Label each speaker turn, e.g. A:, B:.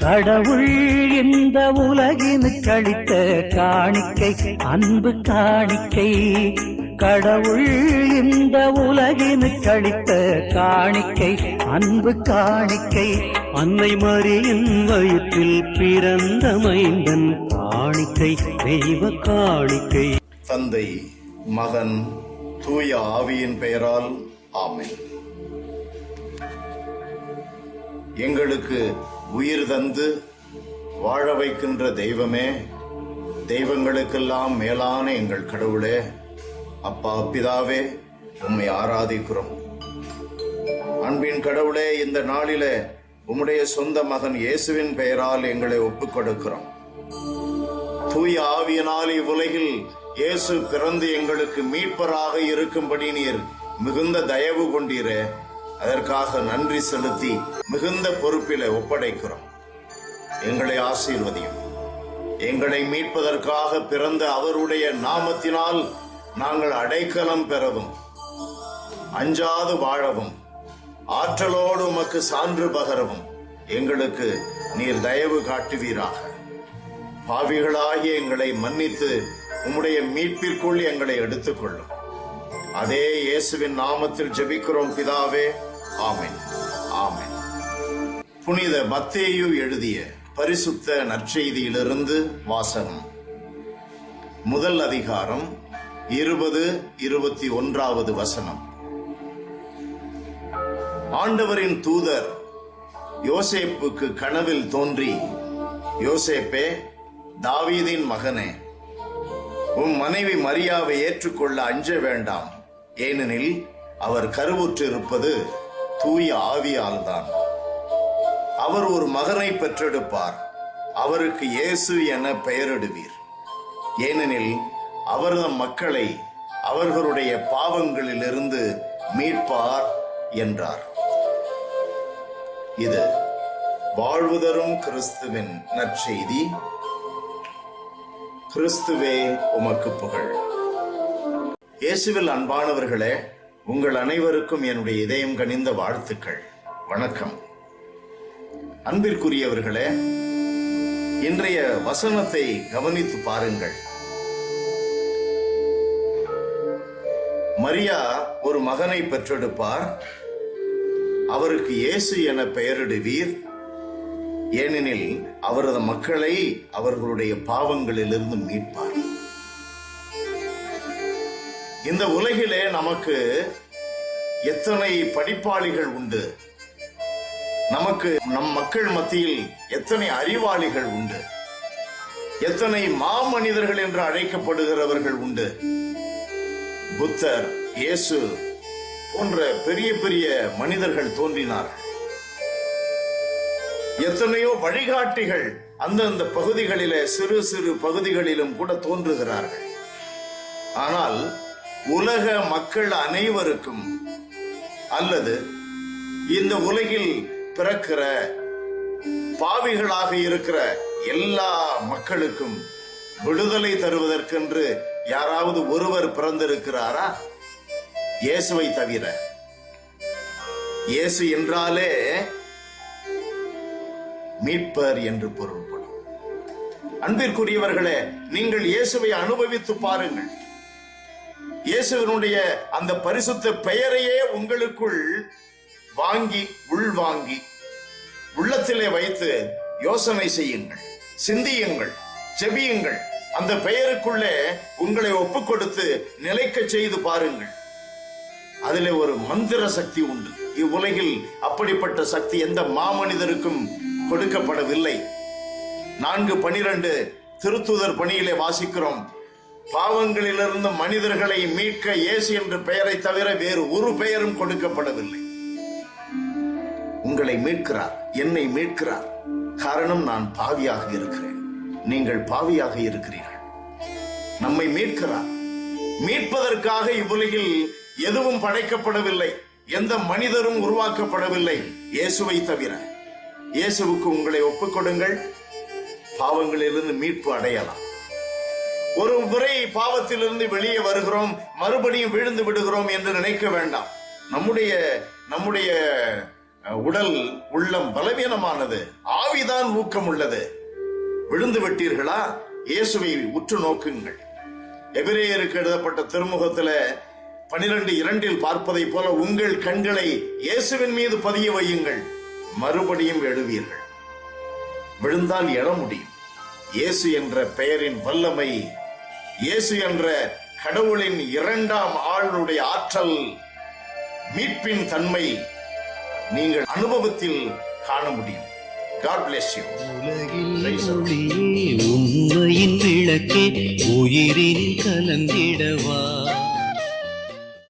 A: கடவுள் இந்த உலகினுக்கு கழித்த காணிக்கை அன்பு காணிக்கை. கடவுள் இந்த உலகினுக்கு கழித்த காணிக்கை அன்பு காணிக்கை. அன்னை மறியின் வயிற்றில் பிறந்த மைந்தன் காணிக்கை தெய்வ காணிக்கை.
B: தந்தை மகன் தூய ஆவியின் பெயரால் ஆமை எங்களுக்கு உயிர் தந்து வாழ வைக்கின்ற தெய்வமே தெய்வங்களுக்கெல்லாம் மேலான எங்கள் கடவுளே. அப்பா பிதாவே உம்மை ஆராதிக்கிறோம். அன்பின் கடவுளே இந்த நாளிலே உம்முடைய சொந்த மகன் இயேசுவின் பெயரால் எங்களை ஒப்புக் கொடுக்கிறோம் தூய ஆவியினால் இவ்வுலகில் இயேசு பிறந்து எங்களுக்கு மீட்பராக இருக்கும்படி நீர் மிகுந்த தயவு கொண்டீரே. அதற்காக நன்றி செலுத்தி மிகுந்த பொறுப்பில ஒப்படைக்கிறோம். எங்களை ஆசீர்வதியும். எங்களை மீட்பதற்காக பிறந்த அவருடைய நாமத்தினால் நாங்கள் அடைக்கலம் பெறவும் அஞ்சாது வாழவும் ஆற்றலோடு உமக்கு சான்று பகரவும் எங்களுக்கு நீர் தயவு காட்டுவீராக. பாவிகளாகிய எங்களை மன்னித்து உம்முடைய மீட்பிற்குள் எங்களை எடுத்துக்கொள்ளும். அதே இயேசுவின் நாமத்தில் ஜெபிக்கிறோம் பிதாவே. ஆமேன். ஆமேன். புனித மத்தேயு எழுதிய பரிசுத்த நற்செய்தியிலிருந்து வாசகம். முதல் அதிகாரம் இருபது இருபத்தி ஒன்றாவது வசனம். ஆண்டவரின் தூதர் யோசேப்புக்கு கனவில் தோன்றி யோசேப்பே தாவீதின் மகனே உம் மனைவி மரியாவை ஏற்றுக்கொள்ள அஞ்ச வேண்டாம். ஏனெனில் அவர் கருவுற்றிருப்பது தூய ஆவியால்தான். அவர் ஒரு மகனை பெற்றெடுப்பார். அவருக்கு இயேசு என பெயரிடுவீர். ஏனெனில் அவரது மக்களை அவர்களுடைய பாவங்களிலிருந்து மீட்பார் என்றார். இது வாழ்வுதரும் கிறிஸ்துவின் நற்செய்தி. கிறிஸ்துவே உமக்கு புகழ். இயேசுவில் அன்பானவர்களே உங்கள் அனைவருக்கும் என்னுடைய இதயம் கனிந்த வாழ்த்துக்கள். வணக்கம். அன்பிற்குரியவர்களே இன்றைய வசனத்தை கவனித்து பாருங்கள். மரியா ஒரு மகனை பெற்றெடுப்பார். அவருக்கு இயேசு என பெயரிடுவீர். ஏனெனில் அவரது மக்களை அவர்களுடைய பாவங்களிலிருந்து மீட்பார். இந்த உலகிலே நமக்கு எத்தனை படிப்பாளிகள் உண்டு? நமக்கு நம் மக்கள் மத்தியில் எத்தனை அறிவாளிகள் உண்டு? எத்தனை மாமனிதர்கள் என்று அழைக்கப்படுகிறவர்கள் உண்டு? புத்தர் இயேசு போன்ற பெரிய பெரிய மனிதர்கள் தோன்றினார்கள். எத்தனையோ வழிகாட்டிகள் அந்தந்த பகுதிகளிலே சிறு சிறு பகுதிகளிலும் கூட தோன்றுகிறார்கள். ஆனால் உலக மக்கள் அனைவருக்கும் அல்லது இந்த உலகில் பிறக்கிற பாவிகளாக இருக்கிற எல்லா மக்களுக்கும் விடுதலை தருவதற்கென்று யாராவது ஒருவர் பிறந்திருக்கிறாரா? இயேசுவை தவிர. இயேசு என்றாலே மீட்பர் என்று பொருள்படும். அன்பிற்குரியவர்களே நீங்கள் இயேசுவை அனுபவித்து பாருங்கள். இயேசுவனுடைய அந்த பரிசுத்த பெயரையே உங்களுக்குள் வாங்கி உள்வாங்கி உள்ளத்திலே வைத்து யோசனை செய்யுங்கள் சிந்தியுங்கள் செபியுங்கள் அந்த பெயருக்குள்ளே உங்களை ஒப்பு கொடுத்து நிலைக்க செய்து பாருங்கள். அதுல ஒரு மந்திர சக்தி உண்டு. இவ்வுலகில் அப்படிப்பட்ட சக்தி எந்த மாமனிதருக்கும் கொடுக்கப்படவில்லை. நான்கு பனிரெண்டு திருத்துதர் பணியிலே வாசிக்கிறோம். பாவங்களிலிருந்து மனிதர்களை மீட்க இயேசு என்ற பெயரை தவிர வேறு ஒரு பெயரும் கொடுக்கப்படவில்லை. உங்களை மீட்கிறார் என்னை மீட்கிறார். காரணம் நான் பாவியாக இருக்கிறேன். நீங்கள் பாவியாக இருக்கிறீர்கள். நம்மை மீட்கிறார். மீட்பதற்காக இவ்வுலகில் எதுவும் படைக்கப்படவில்லை. எந்த மனிதரும் உருவாக்கப்படவில்லை. இயேசுவை தவிர. இயேசுவுக்கு உங்களை ஒப்புக்கொடுங்கள் பாவங்களிலிருந்து மீட்பு அடையலாம். ஒரு முறை பாவத்திலிருந்து வெளியே வருகிறோம் மறுபடியும் விழுந்து விடுகிறோம் என்று நினைக்க வேண்டாம். நம்முடைய நம்முடைய உடல் உள்ளம் பலவீனமானது ஆவிதான் ஊக்கம் உள்ளது விழுந்து விட்டீர்களா? இயேசுவை உற்று நோக்குங்கள். எபிரேயருக்கு எழுதப்பட்ட திருமுகத்துல பனிரெண்டு இரண்டில் பார்ப்பதை போல உங்கள் கண்களை இயேசுவின் மீது பதிய வையுங்கள். மறுபடியும் எழுவீர்கள். விழுந்தால் எழ முடியும். இயேசு என்ற பெயரின் வல்லமை இயேசு என்ற கடவுளின் இரண்டாம் ஆளுடைய ஆற்றல் மீட்பின் தன்மை நீங்கள் அனுபவத்தில் காண முடியும். காட் பிளெஸ் யூ
A: உலகில் உண்மையின் விளக்கே உயிரினில் கலந்திடவா?